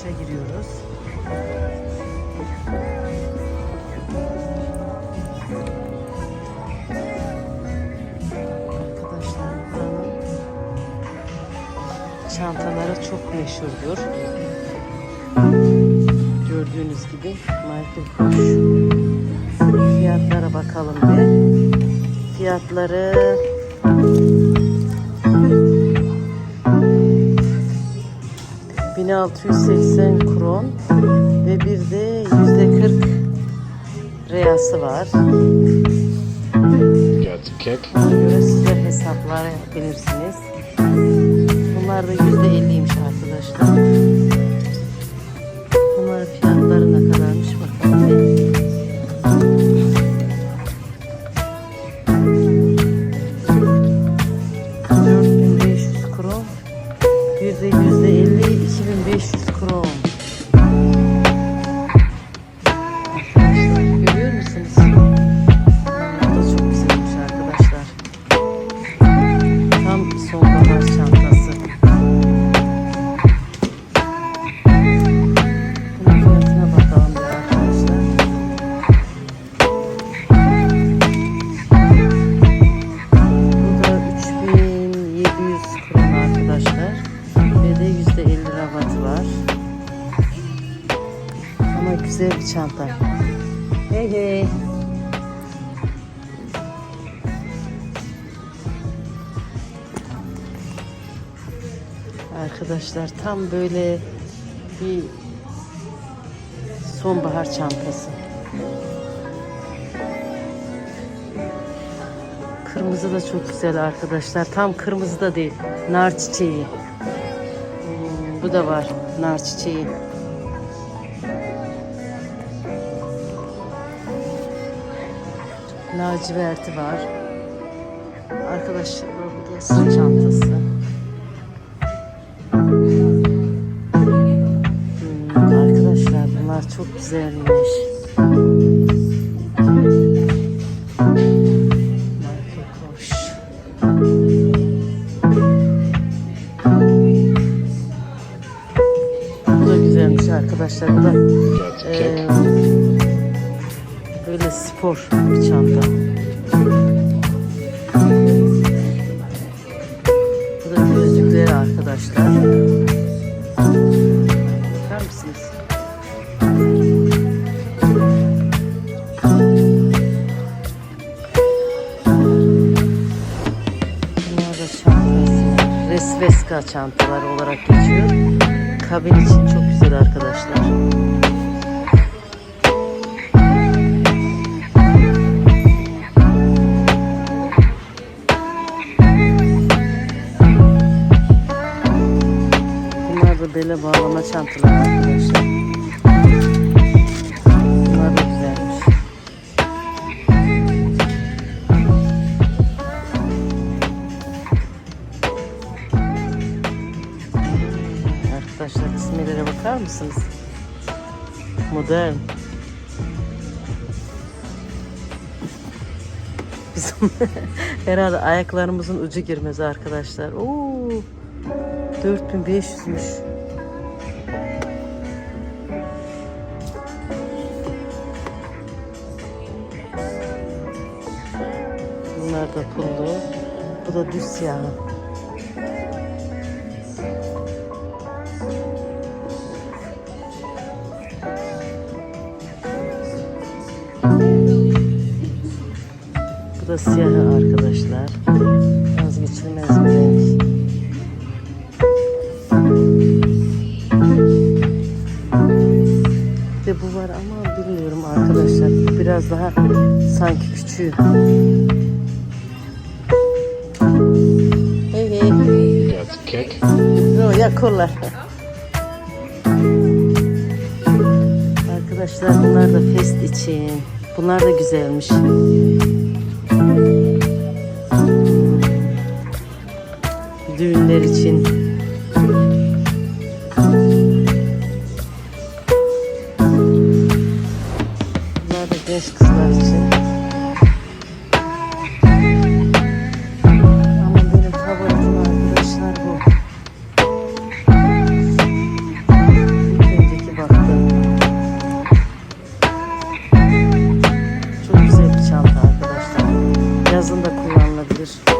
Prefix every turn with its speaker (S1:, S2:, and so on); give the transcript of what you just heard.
S1: alışverişe giriyoruz. Arkadaşlar buranın çantaları çok meşhurdur. Gördüğünüz gibi Michael Kors. Fiyatlara bakalım bir. Fiyatları ...1680 kron ve bir de yüzde 40 reyası var. Ona göre sizler hesaplar yapabilirsiniz. Bunlar da yüzde 50'ymiş arkadaşlar. Çanta. Hey hey. Arkadaşlar tam böyle bir sonbahar çantası. Kırmızı da çok güzel arkadaşlar. Tam kırmızı da değil. Nar çiçeği. Hmm, bu da var. Nar çiçeği. Laciverti var. Arkadaşlar bu da sırt çantası. Hmm, arkadaşlar bunlar çok güzelmiş. Bu da güzelmiş arkadaşlar. Bu da
S2: Got
S1: spor bir çanta. Bu da gözlükleri arkadaşlar. Bakar mısınız? Bunlar da çantası. Resveska çantaları olarak geçiyor. Kabin için çok güzel arkadaşlar. Bele bağlama çantaları arkadaşlar. Bunlar da güzelmiş. Arkadaşlar isimlere bakar mısınız? Modern. Bizim herhalde ayaklarımızın ucu girmez arkadaşlar. Oo, 4500'müş. Da pullu. Bu da düz siyah. Bu da siyah arkadaşlar. Vazgeçilmez bir renk. Bir de bu var ama bilmiyorum arkadaşlar. Biraz daha sanki küçüğü.
S2: Kek.
S1: No, ya kollar. Arkadaşlar bunlar da fest için. Bunlar da güzelmiş. Düğünler için. Bunlar da genç kızlar. Görüşürüz.